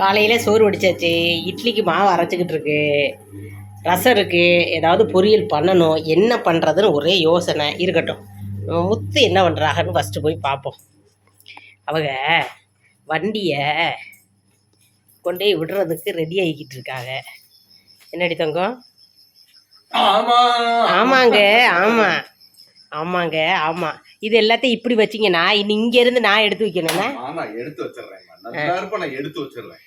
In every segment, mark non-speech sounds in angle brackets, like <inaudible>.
காலையில் சோறு வடிச்சாச்சு இட்லிக்கு மாவு அரைச்சிக்கிட்டு இருக்கு. ரசம் இருக்குது ஏதாவது பொரியல் பண்ணணும் என்ன பண்ணுறதுன்னு ஒரே யோசனை இருக்கட்டும். முத்து என்ன பண்ணுறாங்கன்னு ஃபஸ்ட்டு போய் பார்ப்போம் அவங்க வண்டியை கொண்டே விடுறதுக்கு ரெடி ஆகிக்கிட்டு இருக்காங்க. என்னடி தங்கம்? ஆமா. ஆமாங்க ஆமாம் ஆமாங்க ஆமாம் இது எல்லாத்தையும் இப்படி வச்சிங்கன்னா இனி இங்கேருந்து நான் எடுத்து வைக்கணும்னா எடுத்து வச்சிடுறேன் நல்லா இருப்ப நான் எடுத்து வச்சிடுறேன்.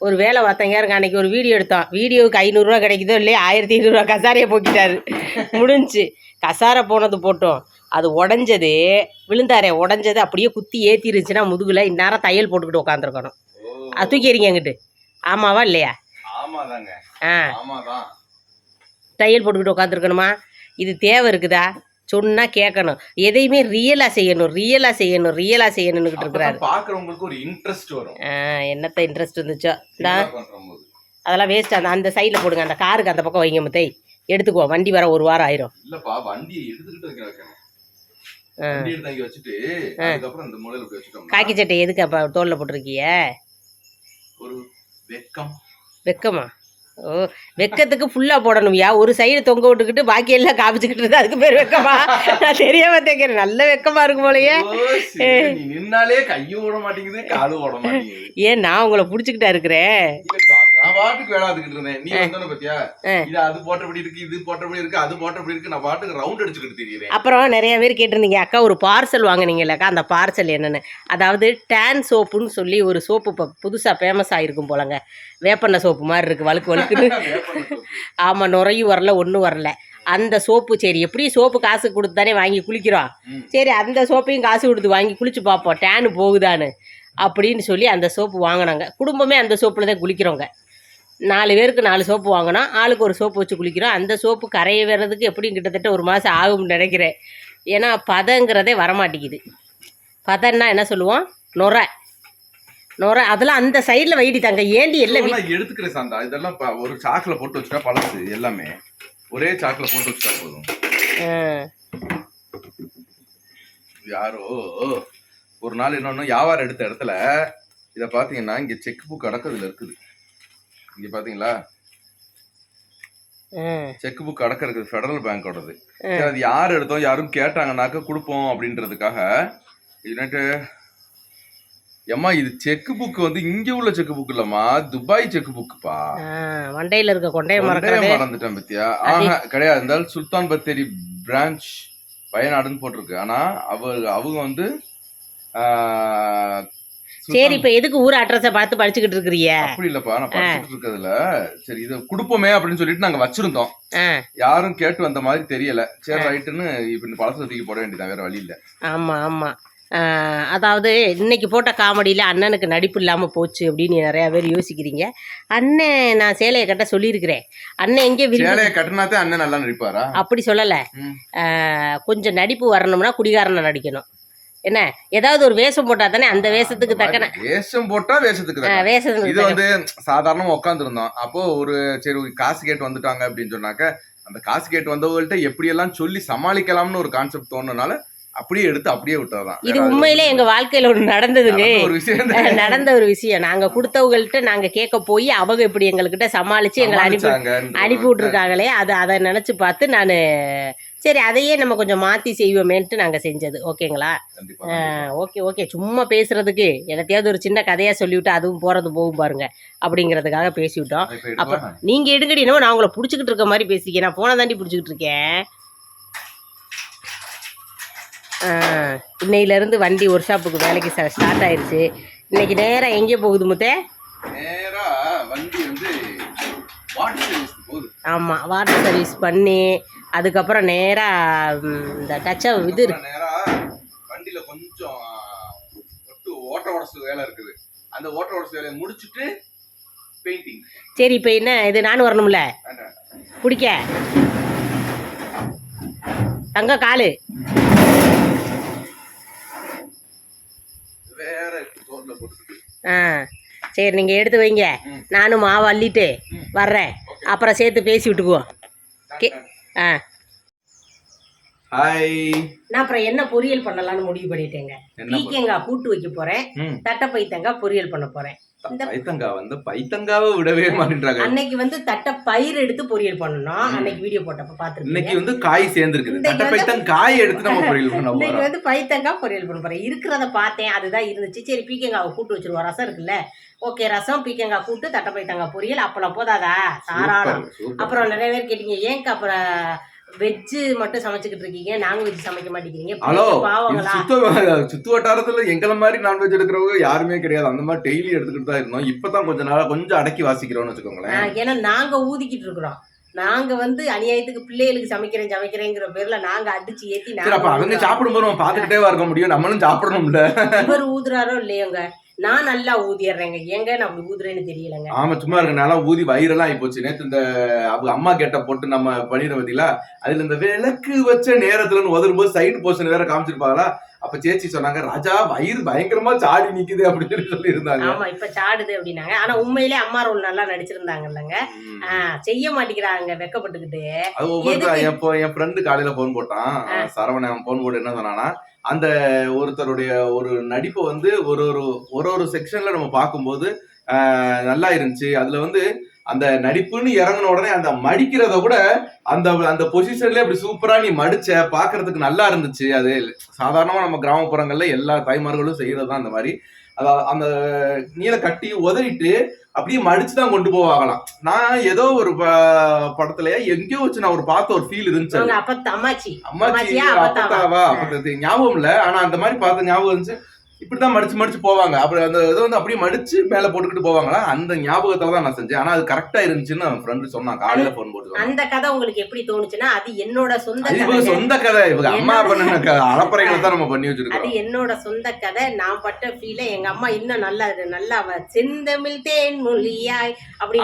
ஒரு வேலை பார்த்தங்க இருங்க அன்னைக்கு ஒரு வீடியோ எடுத்தோம் வீடியோவுக்கு ஐநூறுரூவா கிடைக்குதோ இல்லையா ஆயிரத்தி ஐநூறுரூவா கசாரையை போக்கிட்டாரு. முடிஞ்சுச்சு கசாரை போனது போட்டோம். அது உடஞ்சது விழுந்தாரே உடஞ்சது அப்படியே குத்தி ஏற்றிருந்துச்சுன்னா முதுகில் இந்நேரம் தையல் போட்டுக்கிட்டு உட்காந்துருக்கணும் அது தூக்கி எறிங்க அங்கிட்டு ஆமாவா இல்லையா? ஆ. தையல் போட்டுக்கிட்டு உட்காந்துருக்கணுமா இது தேவை இருக்குதா? சொன்னால் கேட்கணும் எதையுமே ரியலாக செய்யணும் ரியலாக செய்யணும் ரியலாக செய்யணுன்னுக்கிட்டு இருக்கிறாரு அப்பதான் பாக்குறவங்களுக்கு ஒரு இன்ட்ரெஸ்ட் வரும். என்னத்த இன்ட்ரெஸ்ட் இருந்துச்சோ. அதெல்லாம் வேஸ்ட் அந்த அந்த சைடில் போடுங்க அந்த காருக்கு அந்த பக்கம் வைங்க முத்தை. எடுத்துக்குவோம் வண்டி வர ஒரு வாரம் ஆயிரும். இல்லப்பா எடுத்துக்கிட்டு. வண்டி எடுத்து அங்க வச்சுட்டு அதுக்கப்புறம் இந்த மூலையில போய் வச்சுட்டோம்னா காக்கி சட்டை எதுக்கு அப்போ தோலில் போட்டிருக்கிய? ஒரு வெக்கம். வெக்கமா? ஓ வெக்கத்துக்கு ஃபுல்லாக போடணும்யா. ஒரு சைடு தொங்க விட்டுக்கிட்டு பாக்கி எல்லாம் காமிச்சுக்கிட்டு இருந்தா அதுக்கு பேர் வெக்கமா? நான் தெரியாம தேக்கிறேன் நல்ல வெக்கமா இருக்கும் போலயே. நின்னாலே கையும் ஓட மாட்டேங்குது காலும் ஓட மாட்டேங்குது. ஏன் நான் உங்களை பிடிச்சிக்கிட்டா இருக்கிறேன். பாட்டுக்கு வேளாதுக்கிட்டு இருந்தேன். நீ வந்தோன்னு பாத்தியா. இது அது போட்டபடி இருக்கு இது போட்டபடி இருக்கு அது போட்டபடி இருக்கு. நான் பாட்டுக்கு ரவுண்ட் அடிச்சுக்கிட்டு தெரியுறேன். அப்புறம் நிறைய பேர் கேட்டிருந்தீங்க அக்கா ஒரு பார்சல் வாங்குனீங்கல்லக்கா அந்த பார்சல் என்னென்னு? அதாவது டேன் சோப்புன்னு சொல்லி ஒரு சோப்பு இப்போ புதுசாக ஃபேமஸ் ஆகிருக்கும் போலங்க. வேப்பெண்ணெய் சோப்பு மாதிரி இருக்குது வழுக்கு வழுக்குன்னு. <laughs> ஆமாம் நுரையும் வரல ஒன்றும் வரல. அந்த சோப்பு சரி எப்படி சோப்பு காசு கொடுத்து தானே வாங்கி குளிக்கிறோம். சரி அந்த சோப்பையும் காசு கொடுத்து வாங்கி குளிச்சு பார்ப்போம் டேனு போகுதான்னு. அப்படின்னு சொல்லி அந்த சோப்பு வாங்கினாங்க. குடும்பமே அந்த சோப்பில் தான் குளிக்கிறோங்க. நாலு பேருக்கு நாலு சோப்பு வாங்கினோம். ஆளுக்கு ஒரு சோப்பு வச்சு குளிக்கிறோம். அந்த சோப்பு கரைய வர்றதுக்கு எப்படியும் கிட்டத்தட்ட ஒரு மாதம் ஆகும்னு நினைக்கிறேன். ஏன்னா பதங்கிறதே வரமாட்டேங்குது. பதம்னா என்ன சொல்லுவோம்? நுரை நுரை அதெல்லாம் அந்த சைடில் வைடி தாங்க. ஏண்டி எல்லாம் எடுத்துக்கிறேன் சாந்தா. இதெல்லாம் ஒரு சாக்குல போட்டு வச்சுட்டா பழசு. எல்லாமே. ஒரே சாக்குல போட்டு வச்சுட்டா போதும். யாரோ ஒரு நாள் என்னன்னா வியாபாரம் எடுத்த இடத்துல இத பாத்தீங்கன்னா இங்க செக் புக் அடக்கதுல இருக்குது. இங்க பாத்தீங்களா? ஆ, செக் புக் அடக்க இருக்குது ஃபெடரல் பேங்கோடது அது யார் எடுத்தோம் யாரும் கேட்டாங்கன்னாக்க கொடுப்போம் அப்படின்றதுக்காக இதுன்ட்டு ஏம்மா இது செக் புக் வந்து இங்க உள்ள செக் புக் இல்லம்மா துபாய் செக் புக்குப்பா ஆ, மண்டையில இருக்க கொண்டைய மறக்கிறது. மறந்துட்டேன் பத்தியா? ஆஹா கிடையாது. இருந்தாலும் சுல்தான் பத்தேரி பிரான்ச் வயநாடுன்னு போட்டிருக்கு. ஆனா அவ அவங்க வந்து சரி இப்போ எதுக்கு ஊர் அட்ரஸை பார்த்து படிச்சுக்கிட்டு இருக்கிறிய அப்படி இல்லப்பா நான் படிச்சுட்டு இருக்கிறதுல சரி இதை கொடுப்போமே அப்படின்னு சொல்லிட்டு நாங்க வச்சிருந்தோம். யாரும் கேட்டு வந்த மாதிரி தெரியல. சரி. ரைட்டுன்னு இப்ப பழசை தூக்கி போட வேண்டியதான் வேற வழி இல்ல. ஆமாம் ஆமாம் அதாவது இன்னைக்கு போட்ட காமெடியில் அண்ணனுக்கு நடிப்பு இல்லாமல் போச்சு அப்படின்னு நிறையா பேர் யோசிக்கிறீங்க. அண்ணன் நான் சேலையை கட்ட சொல்லியிருக்கிறேன். அண்ணன் எங்கே சேலையை கட்டினாத்தே அண்ணன் நல்லா நடிப்பாரா? அப்படி சொல்லலை. கொஞ்சம் நடிப்பு வரணும்னா குடிகாரனை நடிக்கணும். என்ன? ஏதாவது ஒரு வேஷம் போட்டால் தானே அந்த வேஷத்துக்கு தக்கன வேஷம் போட்டா வேஷத்துக்கு. வேஷத்துக்கு இது வந்து சாதாரணமா உட்காந்துருந்தோம் அப்போ ஒரு சரி ஒரு காசு கேட்டு வந்துட்டாங்க அப்படின்னு சொன்னாக்க அந்த காசு கேட்டு வந்தவங்கள்ட்ட எப்படியெல்லாம் சொல்லி சமாளிக்கலாம்னு ஒரு கான்செப்ட் தோணுனால அப்படியே எடுத்து அப்படியே விட்டதுதான். இது உண்மையிலே எங்கள் வாழ்க்கையில் ஒன்று நடந்ததுங்க நடந்த ஒரு விஷயம். நடந்த ஒரு விஷயம். நாங்கள் கொடுத்தவங்கள்ட்ட நாங்கள் கேட்க போய் அவங்க இப்படி எங்கள்கிட்ட சமாளித்து எங்களை அனுப்பி அனுப்பி விட்ருக்காங்களே அதை அதை நினச்சி பார்த்து நான் சரி அதையே நம்ம கொஞ்சம் மாற்றி செய்வோமேன்ட்டு நாங்கள் செஞ்சது. ஓகேங்களா. Okay okay. சும்மா பேசுறதுக்கு எனத்தையாவது ஒரு சின்ன கதையாக சொல்லிவிட்டு அதுவும் போகிறது போகும் பாருங்க அப்படிங்கிறதுக்காக பேசிவிட்டோம். இப்ப அப்போ எடுக்கவா? நீங்கள் எடுங்கடி என்னமோ நான் உங்களை பிடிச்சிக்கிட்டு இருக்க மாதிரி பேசிக்க நான் போன தாண்டி பிடிச்சிக்கிட்டு இருக்கேன். இன்னையிலேருந்து வண்டி ஒர்க் ஷாப்புக்கு வேலைக்கு ஸ்டார்ட் ஆயிருச்சு. இன்னைக்கு நேராக எங்கே போகுது முத்தே? நேரா வண்டி வந்து வாட்டர் சர்வீஸ் போகுது. ஆமாம் வாட்டர் சர்வீஸ் பண்ணி அதுக்கப்புறம் நேராக இந்த டச்சை இது வண்டியில கொஞ்சம் ஓட்ட உடசு வேலை இருக்குது. அந்த ஓட்ட உடசு வேலையை முடிச்சிட்டு பெயிண்டிங் சரி இப்போ என்ன இது நானும் வரணும்ல? பிடிக்க தங்க காலு. ஆ சரி நீங்கள் எடுத்து வைங்க. நானும் மாவு அள்ளிட்டு. வர்றேன். அப்புறம் சேர்த்து பேசி விட்டுக்குவோம். கே- ஆ. ஹாய் நான் அப்புறம் என்ன பொரியல் பண்ணலாம்னு முடிவு பண்ணிட்டேங்க. பீக்கங்காய் கூட்டு வைக்க போகிறேன் ம். தட்டை பைத்தங்காய் பொரியல் பண்ண இந்த- பைத்தங்கா வந்து பைத்தங்காவை விடவே மாட்டேன்றாங்க. அன்னைக்கு வந்து தட்டை பயிர் எடுத்து பொரியல் பண்ணணும். அன்னைக்கு வீடியோ போட்டப்ப பாத்துருக்கீங்க. இன்னைக்கு வந்து காய் சேர்ந்துருக்குது. தட்டை பைத்தம் காய் எடுத்து நம்ம பொரியல் பண்ண இன்னைக்கு வந்து பைத்தங்காய் பொரியல் பண்ண போறேன் இருக்கிறத பார்த்தேன் அதுதான் இருந்துச்சு. சரி பீக்கங்காவை கூட்டு வச்சிருவோம். ரசம் இருக்குல்ல. ஓகே ரசம் பீக்கங்காய் கூட்டு தட்டை பைத்தங்காய் பொரியல். அப்பளம் போதாதா? தாராளம். அப்புறம் நிறைய பேர் கேட்டீங்க ஏங்க அப்புறம் வெஜ்ஜு மட்டும் சமைச்சுக்கிட்டு இருக்கீங்க நான்வெஜ் சமைக்க மாட்டேங்கிறீங்க. ஹலோ சுத்த சுத்து வட்டாரத்துல எங்கள மாதிரி நான்வெஜ் எடுக்கிறவங்க யாருமே கிடையாது. அந்த மாதிரி டெய்லி எடுத்துக்கிட்டு தான் இருந்தோம். இப்பதான் கொஞ்ச நாளா கொஞ்சம் அடக்கி வாசிக்கிறோம்னு வச்சுக்கோங்களேன். ஏன்னா நாங்க ஊதிக்கிட்டு இருக்கிறோம். நாங்க வந்து அநியாயத்துக்கு பிள்ளைகளுக்கு சமைக்கிறேன் சமைக்கிறேங்கிற பேர்ல நாங்க அடிச்சு ஏத்தி அப்ப அவங்க நாங்க சாப்பிடும் போது பாத்துக்கிட்டே இருக்க முடியும். நம்மளும் சாப்பிடணும்ல. இவர் ஊதுறாரோ இல்லையோங்க? நான் நல்லா ஊதிடுறேங்க ஏங்க நான் அப்படி ஊதுறேன்னு தெரியலங்க. ஆமா சும்மா இருக்கனால ஊதி வயிறெல்லாம் ஆகி போச்சு. நேத்து இந்த அவங்க அம்மா கேட்ட போட்டு நம்ம பண்ணிட பத்திலா அதுல இந்த விளக்கு வச்ச நேரத்துல உதறும்போது சைடு போர்ஷன் வேற காமிச்சிருப்பாங்களா? அப்ப சேச்சி சொன்னாங்க ராஜா வயிறு பயங்கரமா சாடி நிக்குது அப்படின்னு சொல்லி இருந்தாங்க ஆமா இப்ப சாடுது அப்படின்னாங்க. ஆனா உண்மையிலே அம்மா ரோல் நல்லா நடிச்சிருந்தாங்கல்லங்க. ஆஹ் செய்ய மாட்டேங்கிறாங்க வெக்கப்பட்டுக்கிட்டு. அது பொ- என் ஃப்ரெண்டு காலையில போன் போட்டான். சரவணன் போன் போட்டு என்ன சொன்னானா அந்த ஒருத்தருடைய ஒரு நடிப்பை வந்து ஒரு ஒரு ஒரு ஒரு செக்ஷன்ல நம்ம பார்க்கும்போது நல்லா இருந்துச்சு. அதுல வந்து அந்த நடிப்புன்னு இறங்கின உடனே அந்த மடிக்கிறத கூட அந்த அந்த பொசிஷன்ல அப்படி சூப்பரா நீ மடிச்ச பாக்குறதுக்கு நல்லா இருந்துச்சு. அது சாதாரணமா நம்ம கிராமப்புறங்கள்ல எல்லா தாய்மார்களும் செய்யறதுதான் அந்த மாதிரி. அதாவது அந்த நீல கட்டி உதறிட்டு அப்படியே மடிச்சு தான் கொண்டு போவாங்களாம். நான் ஏதோ ஒரு படத்துலயா எங்கேயோ வச்சு நான் ஒரு பார்த்த ஒரு ஃபீல் இருந்துச்சு அம்மாச்சி. அப்பத்தாவா? அப்பத்தாவா? ஞாபகம் இல்ல. ஆனா அந்த மாதிரி பார்த்த ஞாபகம் இருந்துச்சு. இப்படிதான் மடிச்சு மடிச்சு போவாங்க. அப்புறம் அந்த இதை வந்து அப்படியே மடிச்சு மேல போட்டுக்கிட்டு போவாங்களா? அந்த ஞாபகத்துல தான் நான் செஞ்சேன். ஆனா அது கரெக்டா இருந்துச்சுன்னு ஃப்ரெண்டு சொன்னான். காலையில போன் போட்டு. அந்த கதை உங்களுக்கு எப்படி தோணுச்சுன்னா அது என்னோட சொந்த அது இவங்க சொந்த கதை. இவங்க அம்மா பண்ணின அலப்பறைகளை தான் நம்ம பண்ணி அது வச்சிருக்கோம் என்னோட சொந்த கதை. நான் பட்ட ஃபீல எங்க அம்மா இன்னும் நல்லா நல்லா செந்தமிழ் தேன் மொழியாய்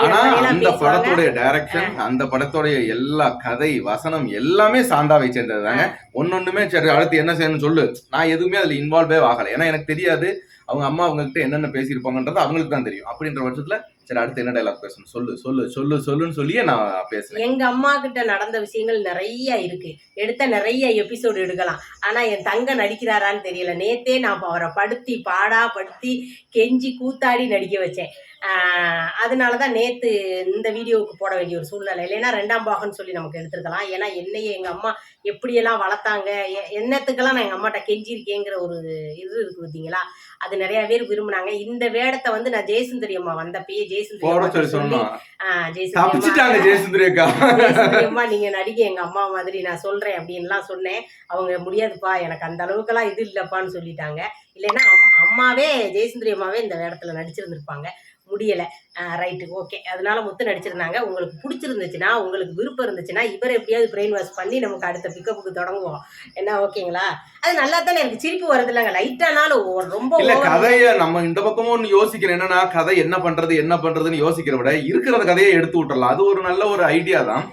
எல்லாம் அந்த படத்துடைய டைரக்ஷன் அந்த படத்துடைய எல்லா கதை வசனம் எல்லாமே சாந்தாவை சேர்ந்தது தாங்க ஒன்னொண்ணுமே சரி அடுத்து என்ன செய்யணும்னு சொல்லு. நான் எதுவுமே அதுல இன்வால்வே ஆகல. ஏன்னா எனக்கு தெரியாது. அவங்க அம்மா அவங்ககிட்ட என்னென்ன பேசியிருப்பாங்கன்றது அவங்களுக்கு தான் தெரியும். அப்படின்ற பட்சத்துல சரி அடுத்து என்ன டைலாக் பேசணும்? சொல்லு சொல்லு சொல்லு சொல்லுன்னு சொல்லியே நான் பேசுறேன். எங்க அம்மா கிட்ட நடந்த விஷயங்கள் நிறைய இருக்கு. எடுத்த நிறைய எபிசோடு எடுக்கலாம். ஆனா என் தங்க நடிக்கிறாரான்னு தெரியல. நேத்தே நான் அவரை படுத்தி பாடா படுத்தி கெஞ்சி கூத்தாடி நடிக்க வச்சேன். ஆஹ் அதனாலதான் நேத்து இந்த வீடியோவுக்கு போட வேண்டிய ஒரு சூழ்நிலை. இல்லைன்னா ரெண்டாம் பாகம்னு சொல்லி நமக்கு எடுத்திருக்கலாம். ஏன்னா என்னையே எங்க அம்மா எப்படியெல்லாம் வளர்த்தாங்க என்னத்துக்கெல்லாம் நான் எங்க அம்மாட்ட கெஞ்சிருக்கேங்கிற ஒரு இது இருக்கு பார்த்தீங்களா? அது நிறைய பேர் விரும்புனாங்க. இந்த வேடத்தை வந்து நான் ஜெயசுந்தரி அம்மா வந்தப்பயே ஜெயசுந்தரி சொல்லி சொன்னோம் ஆஹ் ஜெயசுந்தரி தப்பிச்சுட்டாங்க அம்மா ஜெயசுந்தரி அக்கா. அம்மா நீங்க நடிகை எங்க அம்மா மாதிரி நான் சொல்றேன் அப்படின்லாம் சொன்னேன். அவங்க முடியாதுப்பா எனக்கு அந்த அளவுக்குலாம் இது இல்லப்பான்னு சொல்லிட்டாங்க. இல்லைன்னா அம்- அம்மாவே ஜெயசுந்தரி அம்மாவே இந்த வேடத்துல நடிச்சிருந்திருப்பாங்க. முடியல. ரைட்டு ஓகே அதனால முத்து நடிச்சிருந்தாங்க. உங்களுக்கு பிடிச்சிருந்துச்சுன்னா உங்களுக்கு விருப்பம் இருந்துச்சுன்னா இவர் எப்படியாவது பிரெயின் வாஷ் பண்ணி நமக்கு அடுத்த பிக்கப்புக்கு தொடங்குவோம். என்ன ஓகேங்களா அது நல்லா தானே எனக்கு சிரிப்பு வருது இல்லைங்க. லைட்டானாலும் ரொம்ப கதைய நம்ம இந்த பக்கமும் யோசிக்கிறேன் என்னன்னா கதை என்ன பண்றது என்ன பண்றதுன்னு யோசிக்கிற விட இருக்கிற கதையை எடுத்து விட்டுறலாம். அது ஒரு நல்ல ஒரு ஐடியா தான்.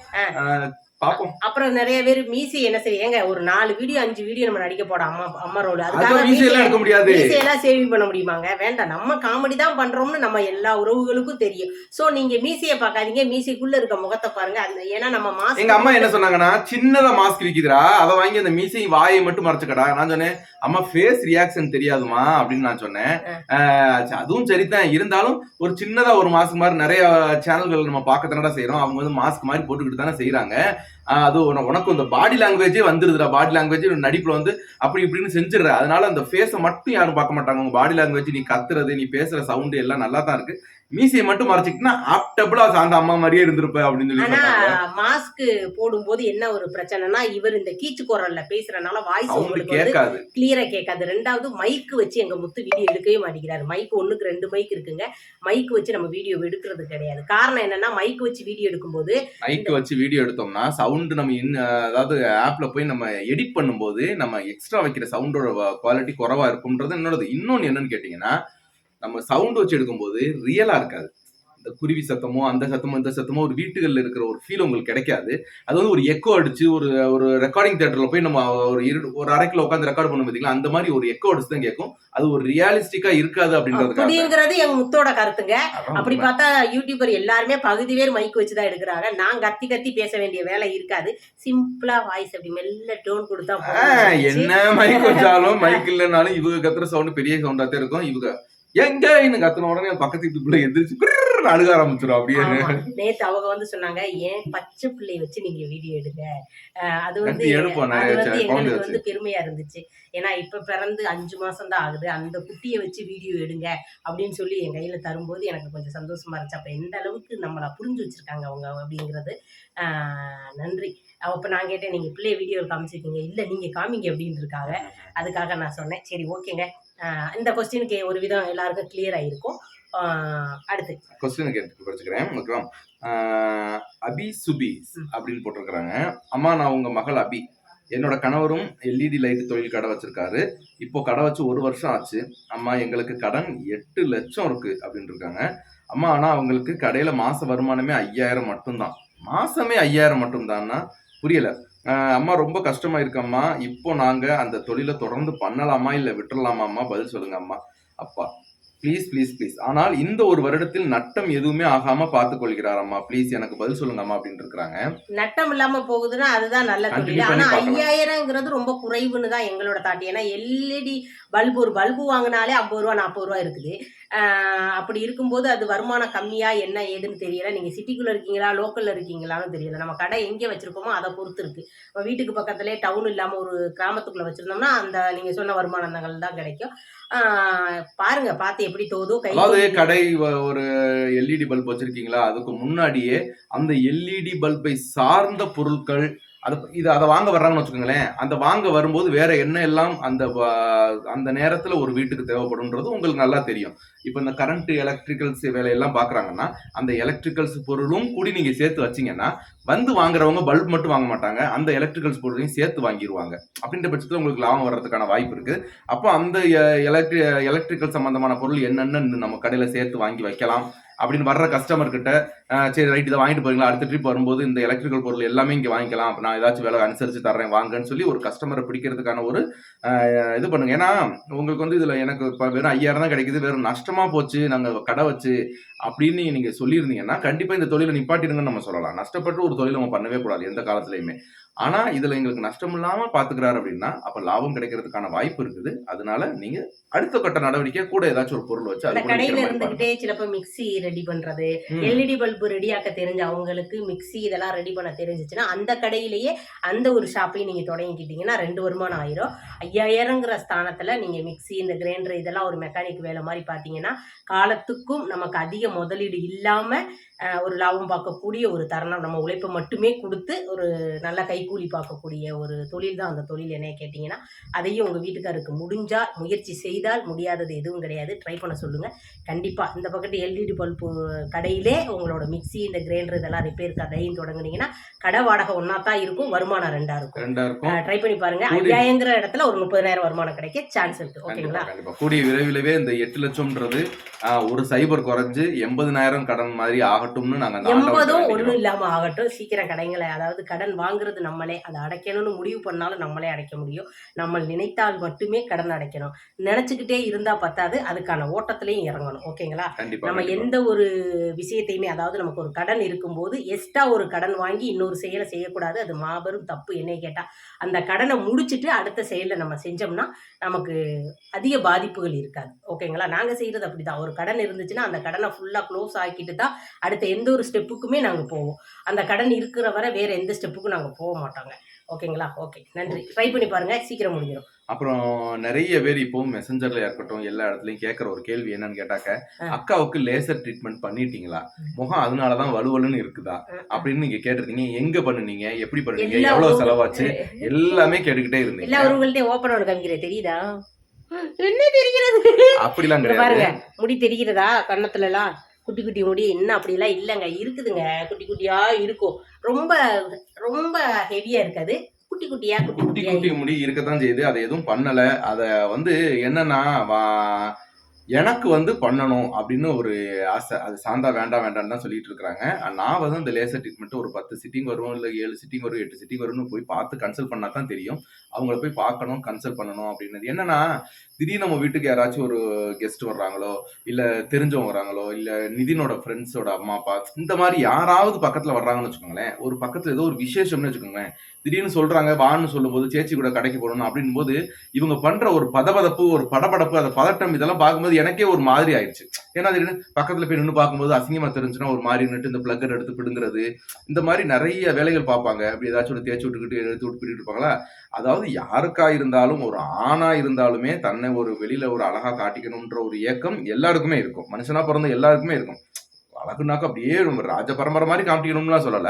பாப்போம். அப்புறம் நிறைய பேர் மீசி என்ன சரி ஏங்க ஒரு நாலு வீடியோ அஞ்சு வீடியோ நம்ம நடிக்க போட அம்மா அம்மா ரோடு. அதுக்காக மீசையெல்லாம் எடுக்க முடியாது. மீசையெல்லாம் சேவிங் பண்ண முடியுமாங்க? வேண்டாம். நம்ம காமெடி தான் பண்றோம்னு நம்ம எல்லா உறவுகளுக்கும் தெரியும். சோ நீங்க மீசையை பார்க்காதீங்க. மீசைக்குள்ள இருக்க முகத்தை பாருங்க. அந்த ஏன்னா நம்ம மாசம் எங்க அம்மா என்ன சொன்னாங்கன்னா சின்னதா மாஸ்க் விக்குதுடா. அதை வாங்கி அந்த மீசை வாயை மட்டும் மறைச்சுக்கடா. நான் சொன்னேன் அம்மா ஃபேஸ் ரியாக்ஷன் தெரியாதுமா? அப்படின்னு நான் சொன்னேன். அதுவும் சரிதான். இருந்தாலும் ஒரு சின்னதா ஒரு மாஸ்க் மாதிரி நிறைய சேனல்கள் நம்ம பார்க்கத்தானடா செய்யறோம் அவங்க வந்து மாஸ்க் மாதிரி போட்டுக்கிட்டு தானே செய்யறாங்க அது உன- உனக்கு இந்த பாடி லாங்குவேஜே வந்துருதுடா. பாடி லாங்குவேஜ் நடிப்புல வந்து அப்படி இப்படின்னு செஞ்சிடுற. அதனால அந்த ஃபேஸை மட்டும் யாரும் பார்க்க மாட்டாங்க. உங்க பாடி லாங்குவேஜ் நீ கத்துறது நீ பேசுற சவுண்டு எல்லாம் நல்லா தான் இருக்கு. மீசையை மட்டும் மறைச்சிக்கிட்டுனா ஆப்டபுளா அந்த அம்மா மாதிரியே இருந்திருப்ப அப்படின்னு சொல்லி ஆனா மாஸ்க் போடும்போது என்ன ஒரு பிரச்சனைனா இவர் இந்த கீச்சு குரல்ல பேசுறதுனால வாய்ஸ் உங்களுக்கு கேட்காது. கிளியரா கேட்காது. ரெண்டாவது மைக் வச்சு எங்க முத்து வீடியோ எடுக்கவே மாட்டேங்கிறாரு. மைக் ஒண்ணுக்கு ரெண்டு மைக் இருக்குங்க. மைக் வச்சு நம்ம வீடியோ எடுக்கிறது கிடையாது. காரணம் என்னன்னா மைக் வச்சு வீடியோ எடுக்கும்போது மைக் வச்சு வீடியோ எடுத்தோம்னா சவுண்ட் நம்ம அதாவது ஆப்ல போய் நம்ம எடிட் பண்ணும்போது நம்ம எக்ஸ்ட்ரா வைக்கிற சவுண்டோட குவாலிட்டி குறைவா இருக்கும்ன்றது என்னோடது. இன்னொன்னு என்னன்னு கேட்டீங்கன்னா நம்ம சவுண்ட் வச்சு எடுக்கும்போது ரியலா இருக்காது. இந்த குருவி சத்தமோ அந்த சத்தமோ இந்த சத்தமோ ஒரு வீட்டுகள்ல இருக்கிற ஒரு ஃபீல் உங்களுக்கு கிடைக்காது. அது வந்து ஒரு எக்கோ அடிச்சு ஒரு ஒரு ரெக்கார்டிங் தேட்டர்ல போய் நம்ம ஒரு இரு ஒரு அரைக்கில் உட்காந்து ரெக்கார்ட் பண்ண பார்த்தீங்களா அந்த மாதிரி ஒரு எக்கோ அடிச்சு தான் கேட்கும் அது ஒரு ரியாலிஸ்டிக்கா இருக்காது அப்படிங்கிறது எங்க முத்தோட கருத்துங்க. அப்படி. பார்த்தா யூடியூபர் எல்லாருமே பகுதி பேர் மைக் வச்சு தான் எடுக்கிறாங்க. நான் கத்தி கத்தி பேச வேண்டிய வேலை இருக்காது. சிம்பிளா வாய்ஸ் அப்படி மெல்ல டோன் கொடுத்தா. என்ன மைக் வச்சாலும் மைக் இல்லைனாலும் இவங்க கத்துற சவுண்ட் பெரிய சவுண்டா தான் இருக்கும். இவங்க எங்க கத்துன உடனே என் பக்கத்து வீட்டுக்குள்ள எந்திரிச்சு அழுக ஆரம்பிச்சிடும் அப்படியே. நேத்து அவங்க வந்து சொன்னாங்க ஏன் பச்சை பிள்ளைய வச்சு நீங்க வீடியோ எடுங்க? அது வந்து அது வந்து எங்களுக்கு வந்து பெருமையா இருந்துச்சு. ஏன்னா இப்ப பிறந்து அஞ்சு மாசம் தான் ஆகுது. அந்த குட்டியை வச்சு வீடியோ எடுங்க அப்படின்னு சொல்லி என் கையில தரும்போது எனக்கு கொஞ்சம் சந்தோஷமா இருந்துச்சு. அப்ப எந்த அளவுக்கு நம்மள புரிஞ்சு வச்சிருக்காங்க அவங்க அப்படிங்கிறது ஆஹ் நன்றி. அப்ப நான் கேட்டேன் நீங்க பிள்ளைய வீடியோ காமிச்சிருக்கீங்க. இல்ல நீங்க காமிங்க அப்படின்னு இருக்காங்க <laughs> அதுக்காக நான் சொன்னேன். சரி ஓகேங்க. இந்த கொஸ்டினுக்கு ஒரு விதம் எல்லாருக்கும் கிளியர் ஆயிருக்கும். ஆஹ் அடுத்து. கொஸ்டின் கேட்டு படிச்சுக்கிறேன். ஓகேவா? அபி சுபி. அப்படின்னு போட்டிருக்கிறாங்க. அம்மா நான் உங்க மகள் அபி. என்னோட கணவரும் எல்இடி லைட் தொழில் கடை வச்சிருக்காரு. இப்போ கடை வச்சு ஒரு வருஷம் ஆச்சு. அம்மா எங்களுக்கு கடன் எட்டு லட்சம் இருக்கு அப்படின்னு இருக்காங்க அம்மா ஆனா அவங்களுக்கு கடையில மாச வருமானமே ஐயாயிரம் மட்டும்தான். மாசமே ஐயாயிரம் மட்டும்தான்னா புரியல. அம்மா ரொம்ப கஷ்டமா இருக்கம்மா. இப்போ நாங்க அந்த தொழிலை தொடர்ந்து பண்ணலாமா இல்ல விட்டுறலாமா அம்மா பதில் சொல்லுங்க அம்மா. அப்பா. ப்ளீஸ் ப்ளீஸ் ப்ளீஸ் ஆனால் இந்த ஒரு வருடத்தில் நட்டம் எதுவுமே ஆகாம கொள்கிறார் அம்மா. ப்ளீஸ் எனக்கு பதில் சொல்லுங்க அம்மா அப்படின்னு இருக்கிறாங்க. நட்டம் இல்லாம போகுதுன்னா அதுதான் நல்ல தொழில் ஆனா பார்க்கலாம். ஐயாயிரங்கிறது ரொம்ப குறைவுன்னு தான் எங்களோட தாட்டி. ஏன்னா எல்இடி பல்பு ஒரு பல்பு வாங்கினாலே ஐம்பது ரூபா நாற்பது ரூபா இருக்குது. அப்படி இருக்கும்போது அது வருமானம் கம்மியா என்ன ஏதுன்னு தெரியல. நீங்க சிட்டிக்குள்ள இருக்கீங்களா லோக்கல்ல இருக்கீங்களான்னு தெரியல. நம்ம கடை எங்கே வச்சிருக்கோமோ அதை பொறுத்து இருக்கு. வீட்டுக்கு பக்கத்துலேயே டவுன் இல்லாம ஒரு கிராமத்துக்குள்ள வச்சிருந்தோம்னா அந்த நீங்க சொன்ன வருமானங்கள் தான் கிடைக்கும். பாருங்க பார்த்து எப்படி தோதோ கை அதாவது கடை ஒரு எல்இடி பல்ப் வச்சிருக்கீங்களா? அதுக்கு முன்னாடியே அந்த எல்இடி பல்பை சார்ந்த பொருட்கள் அது இது அதை வாங்க வர்றாங்கன்னு வச்சுக்கோங்களேன். அந்த வாங்க வரும்போது வேற என்ன எல்லாம் அந்த அந்த நேரத்துல ஒரு வீட்டுக்கு தேவைப்படும்ன்றது உங்களுக்கு நல்லா தெரியும். இப்போ இந்த கரண்ட் எலக்ட்ரிக்கல்ஸ் வேலையெல்லாம் பாக்குறாங்கன்னா அந்த எலக்ட்ரிக்கல்ஸ் பொருளும் கூடி நீங்க சேர்த்து வச்சீங்கன்னா வந்து வாங்குறவங்க பல்ப் மட்டும் வாங்க மாட்டாங்க. அந்த எலக்ட்ரிக்கல்ஸ் பொருளையும் சேர்த்து வாங்கிடுவாங்க அப்படின்ற பட்சத்தில் உங்களுக்கு லாபம் வர்றதுக்கான வாய்ப்பு இருக்கு. அப்போ அந்த எலக்ட்ரி எலக்ட்ரிக்கல் சம்பந்தமான பொருள் என்னென்னு நம்ம கடையில சேர்த்து வாங்கி வைக்கலாம். அப்படின்னு வர்ற கஸ்டமர் கிட்ட சரி ரைட் இதை வாங்கிட்டு போறீங்களா? அடுத்த ட்ரிப் வரும்போது இந்த எலக்ட்ரிக்கல் பொருள் எல்லாமே இங்கே வாங்கிக்கலாம். அப்போ நான் ஏதாச்சும் வேலை அனுசரிச்சு தர்றேன் வாங்கன்னு சொல்லி ஒரு கஸ்டமரை பிடிக்கிறதுக்கான ஒரு இது பண்ணுங்க. ஏன்னா உங்களுக்கு வந்து இதில் எனக்கு இப்போ வெறும் ஐயாயிரம் தான் கிடைக்குது. வெறும் நஷ்டமா போச்சு. நாங்கள் கடை வச்சு அப்படின்னு நீங்கள் சொல்லியிருந்தீங்கன்னா கண்டிப்பாக இந்த தொழிலை நிப்பாட்டிடுங்கன்னு நம்ம சொல்லலாம். நஷ்டப்பட்டு ஒரு தொழில் நம்ம பண்ணவே கூடாது எந்த காலத்துலையுமே. ஆனா இதுல எங்களுக்கு நஷ்டம் இல்லாம பாத்துக்கிறாரு அப்படின்னா அப்ப லாபம் கிடைக்கிறதுக்கான வாய்ப்பு இருக்குது அதனால நீங்க அடுத்த கட்ட நடவடிக்கை கூட ஏதாச்சும் ஒரு பொருள் வச்சு அந்த கடையில. இருந்துகிட்டே சிலப்ப மிக்ஸி ரெடி பண்றது. எல்இடி பல்பு ரெடி ஆக்க தெரிஞ்ச அவங்களுக்கு மிக்ஸி இதெல்லாம் ரெடி பண்ண தெரிஞ்சிச்சுன்னா அந்த கடையிலேயே அந்த ஒரு ஷாப்பையும் நீங்க தொடங்கிக்கிட்டீங்கன்னா ரெண்டு வருமானம் ஆயிரும் ஐயாயிரங்கிற ஸ்தானத்துல நீங்க மிக்ஸி இந்த கிரைண்டர் இதெல்லாம் ஒரு மெக்கானிக் வேலை மாதிரி பாத்தீங்கன்னா காலத்துக்கும் நமக்கு அதிக முதலீடு இல்லாம ஒரு லாபம் பார்க்கக்கூடிய ஒரு தருணம். நம்ம உழைப்பை மட்டுமே கொடுத்து ஒரு நல்ல கைக்கூலி பார்க்கக்கூடிய ஒரு தொழில் தான் அந்த தொழில் என்னைய கேட்டிங்கன்னா. அதையும் உங்கள் வீட்டுக்காருக்கு முடிஞ்சால் முயற்சி செய்தால் முடியாதது எதுவும் கிடையாது. ட்ரை பண்ண சொல்லுங்கள் கண்டிப்பாக இந்த பக்கத்து எல்இடி பல்பு கடையிலே உங்களோட மிக்ஸி இந்த கிரைண்டர் இதெல்லாம் ரிப்பேர் கடையும் தொடங்குனீங்கன்னா கடை வாடகை ஒன்றா தான் இருக்கும் வருமானம் ரெண்டாக இருக்கும். ட்ரை பண்ணி பாருங்க. ஐயாயிரங்கிற இடத்துல ஒரு முப்பதாயிரம் வருமானம் கிடைக்க சான்ஸ் இருக்கு. ஓகேங்களா? கூடிய விரைவிலவே இந்த எட்டு லட்சம்ன்றது ஒரு சைபர் குறைஞ்சு எண்பதினாயிரம் கடன் மாதிரி ஆகட்டும்னு நாங்க ஆண்டவன்கிட்ட எண்பதும். ஒன்றும் இல்லாமல் ஆகட்டும். சீக்கிரம் கடைங்களை அதாவது கடன் வாங்குறது நம்மளே. அதை அடைக்கணும்னு முடிவு பண்ணாலும் நம்மளே அடைக்க முடியும். நம்ம நினைத்தால் மட்டுமே கடன் அடைக்கணும். நினச்சிக்கிட்டே இருந்தால் பத்தாது. அதுக்கான ஓட்டத்திலையும் இறங்கணும். ஓகேங்களா? நம்ம. எந்த ஒரு விஷயத்தையுமே அதாவது நமக்கு ஒரு கடன் இருக்கும்போது எக்ஸ்ட்ரா ஒரு கடன் வாங்கி இன்னொரு செயலை செய்யக்கூடாது. அது மாபெரும் தப்பு என்னை கேட்டால் அந்த கடனை முடிச்சிட்டு அடுத்த செயலை நம்ம செஞ்சோம்னா நமக்கு அதிக பாதிப்புகள் இருக்காது. ஓகேங்களா? நாங்கள் செய்கிறது அப்படி தான் ஒரு கடன் இருந்துச்சுன்னா அந்த கடனை ஃபுல்லாக க்ளோஸ் ஆக்கிட்டு தான் அடுத்த எந்த ஒரு ஸ்டெப்புக்குமே நாங்கள் போவோம். அந்த கடன் இருக்கிற வரை வேறு எந்த ஸ்டெப்புக்கும் நாங்கள் போக மாட்டோங்க. ஓகேங்களா? ஓகே. நன்றி. ட்ரை பண்ணி பாருங்க. சீக்கிரம் முடிஞ்சிடும் அப்புறம் நிறைய பேர் இப்போ மெசஞ்சர்ல இருக்கட்டும் எல்லா இடத்துலயும் கேட்கற ஒரு கேள்வி என்னன்னு கேட்டாக்க. அக்காவுக்கு லேசர் ட்ரீட்மெண்ட் பண்ணிட்டீங்களா? முகம் அதனாலதான் வலுவலுன்னு இருக்குதா? அப்படின்னு நீங்க கேட்டிருந்தீங்க எங்க பண்ணுனீங்க? எப்படி பண்ணுனீங்க? எவ்வளவு செலவாச்சு? <laughs> எல்லாமே கேட்டுக்கிட்டே இருந்தீங்க. எல்லா உங்கள்கிட்ட ஓப்பன் ஒன்று காமிக்கிறேன் தெரியுதா? என்ன தெரிகிறது அப்படிலாம் பாருங்க. முடி தெரிகிறதா? கன்னத்துல எல்லாம் குட்டி குட்டி முடி என்ன அப்படிலாம் இல்லைங்க. இருக்குதுங்க. குட்டி குட்டியா இருக்கும். ரொம்ப ரொம்ப ஹெவியா இருக்காது. குட்டி குட்டியா குட்டி குட்டி முடி இருக்கத்தான் செய்யுது. அதை எதுவும் பண்ணல. அத வந்து என்னன்னா எனக்கு வந்து பண்ணணும் அப்படின்னு ஒரு ஆசை. அது சாந்தா வேண்டாம் வேண்டாம்னு தான் சொல்லிட்டு இருக்காங்க நான் வந்து அந்த லேசர் ட்ரீட்மெண்ட் ஒரு பத்து சிட்டிங் வரும் இல்ல ஏழு சிட்டிங் வரும் எட்டு சிட்டிங் வரும்னு போய் பார்த்து கன்சல்ட் பண்ணா தான் தெரியும். அவங்கள போய் பார்க்கணும் கன்சல்ட் பண்ணணும் அப்படின்னது. என்னன்னா திடீர்னு நம்ம வீட்டுக்கு யாராச்சும் ஒரு கெஸ்ட் வர்றாங்களோ இல்ல தெரிஞ்சவங்க வராங்களோ இல்ல நிதினோட ஃப்ரெண்ட்ஸோட அம்மா அப்பா இந்த மாதிரி யாராவது பக்கத்துல வர்றாங்கன்னு வச்சுக்கோங்களேன். ஒரு பக்கத்துல ஏதோ ஒரு விசேஷம்னு வச்சுக்கோங்களேன். திடீர்னு சொல்றாங்க வான்னு சொல்லும்போது சேச்சி கூட கடைக்கு போகணும் அப்படின் போது இவங்க பண்ற ஒரு பதபதப்பு ஒரு படபடப்பு அந்த பதட்டம் இதெல்லாம் பார்க்கும்போது எனக்கே ஒரு மாதிரி ஆயிடுச்சு. ஏன்னா திடீர்னு பக்கத்துல போய் நின்று பார்க்கும்போது அசிங்கமா தெரிஞ்சுன்னா ஒரு மாதிரி நின்று இந்த பிளக்கர் எடுத்து பிடுங்குறது இந்த மாதிரி நிறைய வேலைகள் பார்ப்பாங்க. அப்படி ஏதாச்சும் ஒரு தேய்ச்சி விட்டுக்கிட்டு எடுத்து விட்டு பிடிட்டு இருப்பாங்களா? அதாவது யாருக்கா இருந்தாலும் ஒரு ஆணா இருந்தாலுமே தன்னை ஒரு வெளியில ஒரு அழகா காட்டிக்கணும்ன்ற ஒரு ஏக்கம் எல்லாருக்குமே இருக்கும். மனுஷனா பிறந்த எல்லாருக்குமே இருக்கும். அழகுனாக்க அப்படியே நம்ம ராஜ பரம்பரை மாதிரி காட்டிக்கணும்லாம் சொல்லல.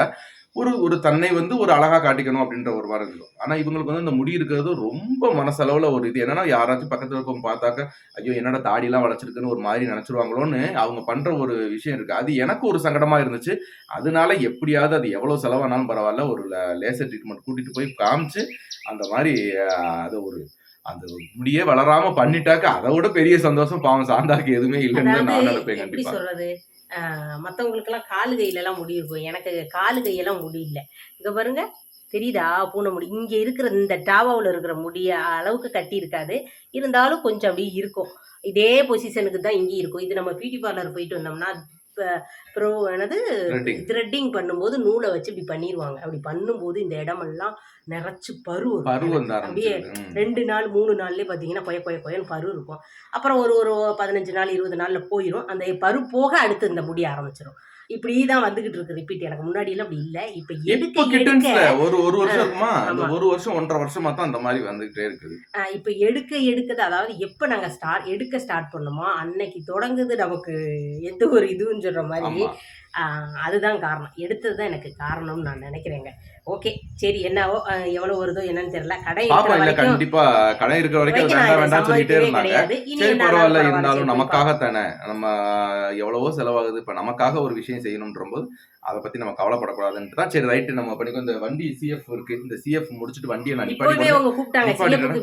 ஒரு ஒரு தன்னை வந்து ஒரு அழகா காட்டிக்கணும் அப்படின்ற ஒரு மாதிரி இருக்கும். ஆனா இவங்களுக்கு வந்து இந்த முடி இருக்கிறது ரொம்ப மனசளவுல ஒரு இது. என்னன்னா யாராச்சும் பக்கத்துல இருக்கவங்க பார்த்தாக்க ஐயோ என்னடா தாடி எல்லாம் வளைச்சிருக்குன்னு ஒரு மாதிரி நினைச்சிருவாங்களோன்னு அவங்க பண்ற ஒரு விஷயம் இருக்கு. அது எனக்கு ஒரு சங்கடமா இருந்துச்சு. அதனால எப்படியாவது அது எவ்வளவு செலவானாலும் பரவாயில்ல. ஒரு லேசர் ட்ரீட்மெண்ட் கூட்டிட்டு போய் காமிச்சு அந்த மாதிரி அதை ஒரு அந்த முடியே வளராம பண்ணிட்டாக்க அதை விட பெரிய சந்தோஷம் பாவம். சாந்தாக்கு எதுவுமே இல்லைன்னு நான் நினைப்பேன் கண்டிப்பா. சொல்றது? மற்றவங்களுக்கெல்லாம் காலு கையிலலாம் முடி இருக்கும். எனக்கு காலு கையெல்லாம் முடி இல்லை. இங்க பாருங்க தெரியுதா? பூனை முடி. இங்கே இருக்கிற இந்த டாவாவில் இருக்கிற முடிய அளவுக்கு கட்டி இருக்காது. இருந்தாலும் கொஞ்சம் அப்படியே இருக்கும். இதே பொசிஷனுக்கு தான் இங்கே இருக்கும். இது நம்ம பியூட்டி பார்லர் போயிட்டு வந்தோம்னா ப்ரோ என்னது. த்ரெட்டிங் பண்ணும்போது நூலை வச்சு இப்படி பண்ணிடுவாங்க அப்படி பண்ணும்போது இந்த இடமெல்லாம் நிறைச்சு பரு அப்படியே. ரெண்டு நாள் மூணு நாள்லயே பார்த்தீங்கன்னா கொய கொய கொயன்னு பரு இருக்கும். அப்புறம் ஒரு ஒரு பதினஞ்சு நாள் இருபது நாள்ல போயிடும் அந்த பரு போக அடுத்து இந்த முடி ஆரம்பிச்சிடும் இப்படி தான் வந்துகிட்டு இருக்கு ரிப்பீட் எனக்கு முன்னாடி எல்லாம் அப்படி இல்லை. இப்ப எடுக்க எடுக்க. ஒரு ஒரு வருஷம் அந்த. ஒரு வருஷம் ஒன்றரை வருஷமா தான் அந்த மாதிரி வந்துகிட்டே இருக்குது. இப்ப எடுக்க எடுக்கது அதாவது எப்ப நாங்க ஸ்டார்ட் எடுக்க ஸ்டார்ட் பண்ணோமோ அன்னைக்கு தொடங்குது நமக்கு எந்த ஒரு இதுவும் சொல்ற மாதிரி. அதுதான் காரணம். எடுத்தது தான் எனக்கு காரணம்னு நான் நினைக்கிறேங்க. ஓகே சரி என்னவோ எவ்வளவு வருதோ என்னன்னு தெரியல. கடை இல்ல கண்டிப்பா கடை இருக்கிற வரைக்கும் வேண்டாம் வேண்டாம் சொல்லிட்டே இருந்தாங்க. சரி பரவாயில்ல இருந்தாலும் நமக்காக தானே. நம்ம எவ்வளவோ செலவாகுது. இப்ப நமக்காக ஒரு விஷயம் செய்யணும்ன்ற போது அதை பத்தி நம்ம கவலைப்படக்கூடாதுன்ட்டு தான் சரி ரைட்டு நம்ம பண்ணிக்கோ இந்த வண்டி சிஎஃப் இருக்கு. இந்த சிஎஃப் முடிச்சுட்டு வண்டியை நான் கூப்பிட்டாங்க.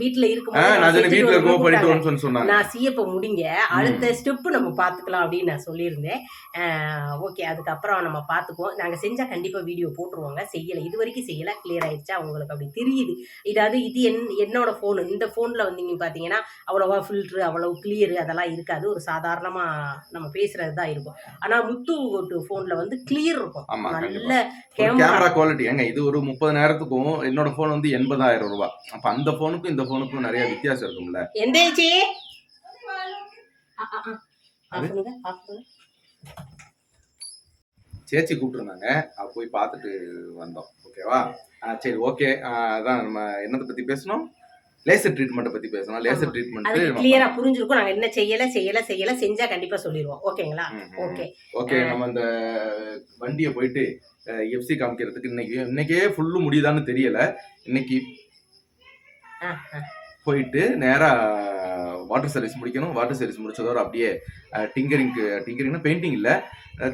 வீட்டுல ஆ, இருக்கும்போது நான் வீட்டுல இருக்கோம் பண்ணிட்டு சொன்னாங்க. நான் சிஎப்ப முடிங்க. அடுத்த ஸ்டெப் நம்ம பார்த்துக்கலாம் அப்படின்னு நான் சொல்லியிருந்தேன். ஓகே அதுக்கப்புறம் நம்ம பார்த்துக்குவோம் நாங்கள் செஞ்சால் கண்டிப்பாக வீடியோ போட்டுருவோங்க. செய்யலை. இது வரைக்கும் செய்யலை. கிளியர் ஆயிடுச்சா? உங்களுக்கு அப்படி தெரியுது. இதாவது இது என் என்னோட ஃபோனு இந்த ஃபோனில் வந்தீங்க பார்த்தீங்கன்னா அவ்வளோவா ஃபில்ட்ரு அவ்வளோ கிளியர் அதெல்லாம் இருக்காது. ஒரு சாதாரணமாக நம்ம பேசுகிறது தான் இருக்கும். ஆனால் முத்து ஃபோனில் வந்து கிளியர் இருக்கும் ஆமா, நல்ல கண்டிப்பா. கேமரா குவாலிட்டி ஏங்க இது ஒரு முப்பது நேரத்துக்கும் என்னோட போன் வந்து எண்பதாயிரம் ரூபாய் அப்ப அந்த போனுக்கும் இந்த போனுக்கும் நிறைய வித்தியாசம் இருக்கும்ல. பண்ணுங்க சேச்சி கூப்பிட்டுருந்தாங்க. அவ போய் பார்த்துட்டு வந்தோம். ஓகேவா? சரி ஓகே. அதான் நம்ம என்னத்தை பத்தி பேசணும்? லேசர் ட்ரீட்மெண்ட்டை பத்தி பேசணும். லேசர் ட்ரீட்மெண்ட் கிளியரா புரிஞ்சிருக்கும். நாங்க என்ன செய்யல செய்யல செய்யல செஞ்சா கண்டிப்பா சொல்லிடுவோம் ஓகேங்களா? ஓகே. ஓகே நம்ம இந்த வண்டியை போயிட்டு எஃப்சி காமிக்கிறதுக்கு இன்னைக்கு இன்னைக்கே ஃபுல்லு முடியுதான்னு தெரியல. இன்னைக்கு போயிட்டு நேரா வாட்டர் சர்வீஸ் முடிக்கணும். வாட்டர் சர்வீஸ் முடிச்சதோட அப்படியே டிங்கரிங் டிங்கரிங்னா பெயிண்டிங் இல்ல.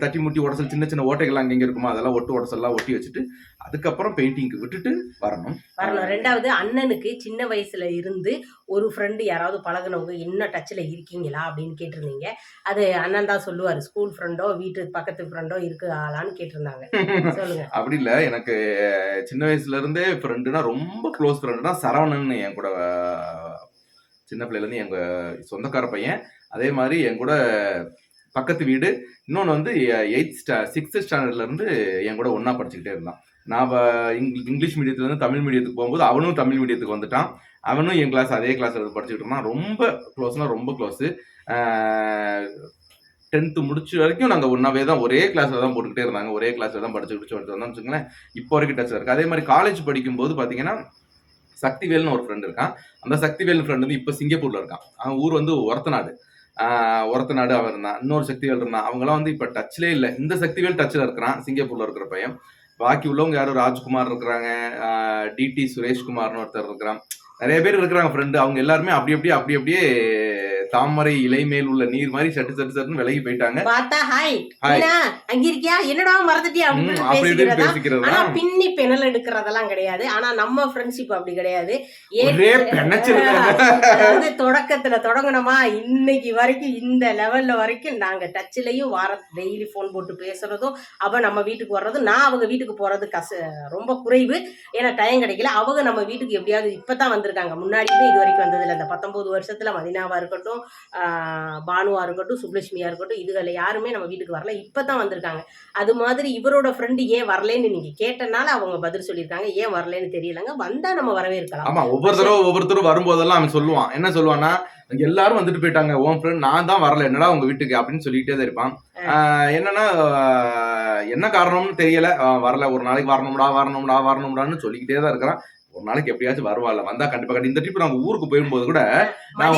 தட்டி முட்டி உடசல் சின்ன சின்ன ஓட்டைகள் அங்கங்க இருக்குமா? அதெல்லாம் ஒட்டு உடசல்லாம் ஒட்டி வச்சுட்டு அதுக்கப்புறம் பெயிண்டிங்க்கு விட்டுட்டு வரணும். வரணும் ரெண்டாவது அண்ணனுக்கு சின்ன வயசுல இருந்து ஒரு ஃப்ரெண்டு யாராவது பழகுனவங்க என்ன டச்ல இருக்கீங்களா? அப்படின்னு கேட்டிருந்தீங்க. அது அண்ணன் தான் சொல்லுவாரு. ஸ்கூல் ஃப்ரெண்டோ வீட்டு பக்கத்து ஃப்ரெண்டோ இருக்கு ஆளான்னு கேட்டிருந்தாங்க. சொல்லுங்க. <laughs> அப்படி இல்ல. எனக்கு சின்ன வயசுல இருந்தே ஃப்ரெண்டுனா ரொம்ப க்ளோஸ் ஃப்ரெண்டுனா சரவணன் என் கூட சின்ன பிள்ளையில இருந்து எங்க சொந்தக்கார பையன். அதே மாதிரி என் கூட பக்கத்து வீடு. இன்னொன்று வந்து எயித் ஸ்டா சிக்ஸ்த் ஸ்டாண்டர்ட்ல இருந்து என் கூட ஒன்றா படிச்சுக்கிட்டே இருந்தான். நான் வ- இங்கிலீஷ் மீடியத்துலேருந்து தமிழ் மீடியத்துக்கு போகும்போது அவனும் தமிழ் மீடியத்துக்கு வந்துட்டான். அவனும் என் கிளாஸ் அதே கிளாஸ்ல இருந்து படிச்சுக்கிட்டு இருந்தான். ரொம்ப க்ளோஸ்னா ரொம்ப க்ளோஸு டென்த்து முடிச்ச வரைக்கும் நாங்கள் ஒன்றாவே தான் ஒரே கிளாஸில் தான் போட்டுக்கிட்டே இருந்தாங்க. ஒரே கிளாஸில் தான் படிச்சு படிச்சு வந்தோம்னு வச்சுக்கோங்களேன். இப்போ வரைக்கும் டச்சில் இருக்குது அதே மாதிரி காலேஜ் படிக்கும்போது பார்த்தீங்கன்னா சக்திவேல்னு ஒரு ஃப்ரெண்ட் இருக்கான். அந்த சக்திவேல் ஃப்ரெண்ட் வந்து இப்போ சிங்கப்பூர்ல இருக்கான். அவன் ஊர் வந்து ஒரத்தநாடு. ஒரத்தநாடு அவன் இருந்தான். இன்னொரு சக்திவேல் இருந்தான். அவங்களாம் வந்து இப்போ டச்சிலே இல்லை. இந்த சக்திவேல் டச்சில் இருக்கிறான். சிங்கப்பூர்ல இருக்கிற பையன். பாக்கி உள்ளவங்க யாரும் ராஜ்குமார் இருக்கிறாங்க. டிடி சுரேஷ்குமார்னு ஒருத்தர் இருக்கிறான். நிறைய பேர் இருக்கிறாங்க ஃப்ரெண்டு அவங்க எல்லாருமே அப்படி அப்படியே அப்படி அப்படியே தாமரை இலை மேல் உள்ள நீர் மாதிரி சட்டு சட்டு சட்டுன்னு விலகி போயிட்டாங்க. பார்த்தா ஹாய் அங்க இருக்கியா? என்னடா மறந்துட்டியா? அப்படின்னு பேசிக்கிறதா? ஆனா பின்னி பெணல் எடுக்கிறதெல்லாம் கிடையாது. ஆனா நம்ம ஃப்ரெண்ட்ஷிப் அப்படி கிடையாது. அதாவது தொடக்கத்துல தொடங்கணுமா இன்னைக்கு வரைக்கும் இந்த லெவல்ல வரைக்கும் நாங்க டச்லயும் வார டெய்லி ஃபோன் போட்டு பேசுறதும் அவ நம்ம வீட்டுக்கு வர்றதும் நான் அவங்க வீட்டுக்கு போறது கச ரொம்ப குறைவு. ஏன்னா டைம் கிடைக்கல. அவங்க நம்ம வீட்டுக்கு எப்படியாவது இப்பதான் வந்திருக்காங்க. முன்னாடியுமே இது வரைக்கும் வந்ததில்லை. இந்த பத்தொன்பது வருஷத்துல மதினாவா இருக்கட்டும் ஆஹ் பானுவா இருக்கட்டும் சுப்லட்சுமியா இருக்கட்டும் இதுகளை யாருமே நம்ம வீட்டுக்கு வரல. இப்பதான் வந்திருக்காங்க. அது மாதிரி இவரோட ஃப்ரெண்டு ஏன் வரலன்னு நீங்க கேட்டனால அவங்க பதில் சொல்லியிருக்காங்க. ஏன் வரலன்னு தெரியலங்க. வந்தா நம்ம வரவேற்கலாம். ஆமா ஒவ்வொரு தடவை ஒவ்வொருத்தரும் வரும்போதெல்லாம் அவன் சொல்லுவான். என்ன சொல்லுவான்னா எல்லாரும் வந்துட்டு போயிட்டாங்க. உன் ஃப்ரெண்ட் நான் தான் வரல. என்னடா உங்க வீட்டுக்கு? அப்படின்னு சொல்லிட்டே தான் இருப்பான். என்னன்னா என்ன காரணம்னு தெரியல. வரல. ஒரு நாளைக்கு வரணும்டா வரணும்டா வரணும்டான்னு சொல்லிக்கிட்டே தான் இருக்கிறான். ஒரு நாளைக்கு எப்படியாச்சும் வருவாள்ல வந்தா கண்டிப்பா கண்டி- இந்த ட்ரிப் நாங்க ஊருக்கு போகும்போது கூட நான்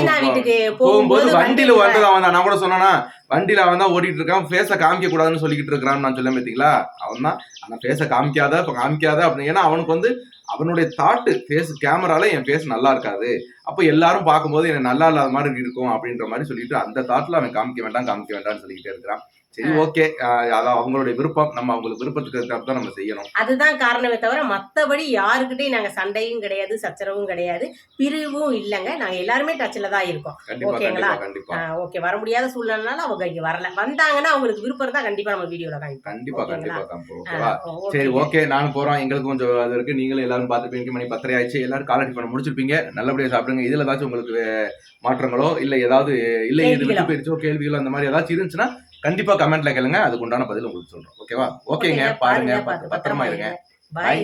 போகும்போது வண்டியில வந்து அவன் தான் நான் கூட சொன்னானா வண்டியில அவன் தான் ஓடிட்டு இருக்கான் ஃபேஸ காமிக்க கூடாதுன்னு சொல்லிக்கிட்டு இருக்கிறான்னு நான் சொல்ல பார்த்தீங்களா அவன் தான். ஆனா ஃபேஸ காமிக்காத இப்ப காமிக்காத அப்படின்னு. ஏன்னா அவனுக்கு வந்து அவனுடைய தாட்டு ஃபேஸ் கேமரால என் ஃபேஸ் நல்லா இருக்காது. அப்ப எல்லாரும் பார்க்கும்போது எனக்கு நல்லா இல்லாத மாதிரி இருக்கும் அப்படின்ற மாதிரி சொல்லிட்டு அந்த தாட்ல அவன் காமிக்க வேண்டாம் காமிக்க வேண்டாம்னு சொல்லிக்கிட்டே இருக்கிறான். சரி ஓகே. அதான் அவங்களுடைய விருப்பம். நம்ம அவங்களுக்கு விருப்பத்துக்கு தான் நம்ம செய்யணும். அதுதான் காரணமே தவிர மத்தபடி யாருக்கிட்டையும் நாங்க சண்டையும் கிடையாது சச்சரவும் கிடையாது. பிரிவும் இல்லைங்க. நாங்க எல்லாருமே டச்ல தான் இருக்கோம். ஓகேங்களா? கண்டிப்பா ஓகே. வர முடியாத சூழ்நிலைனால அவங்க இங்க வரல. வந்தாங்கன்னா அவங்களுக்கு விருப்பம் இருந்தா கண்டிப்பா நம்ம வீடியோல காமிப்போம். கண்டிப்பா ஓகேங்களா? கண்டிப்பா காமிப்போம் ஓகேவா? ஆ, ஓ- சரி ஓகே. நானும் போறோம். எங்களுக்கு கொஞ்சம் அது இருக்கு. நீங்களும் எல்லாரும் பார்த்துப்பீங்க மணி பத்தரை ஆயிடுச்சு. எல்லாரும் காலடி பண்ண முடிச்சிருப்பீங்க. நல்லபடியா சாப்பிடுங்க. இதுல ஏதாச்சும் உங்களுக்கு மாற்றங்களோ இல்ல ஏதாவது இல்ல இது. விட்டு போயிருச்சோ கேள்விகளோ அந்த மாதிரி ஏதாச்சும் இருந்துச்சுன்னா கண்டிப்பா கமெண்ட்ல கேளுங்க. அதுக்கு உண்டான பதில் உங்களுக்கு சொல்றோம். ஓகேவா ஓகேங்க பாருங்க பத்திரமா இருங்க. பாய்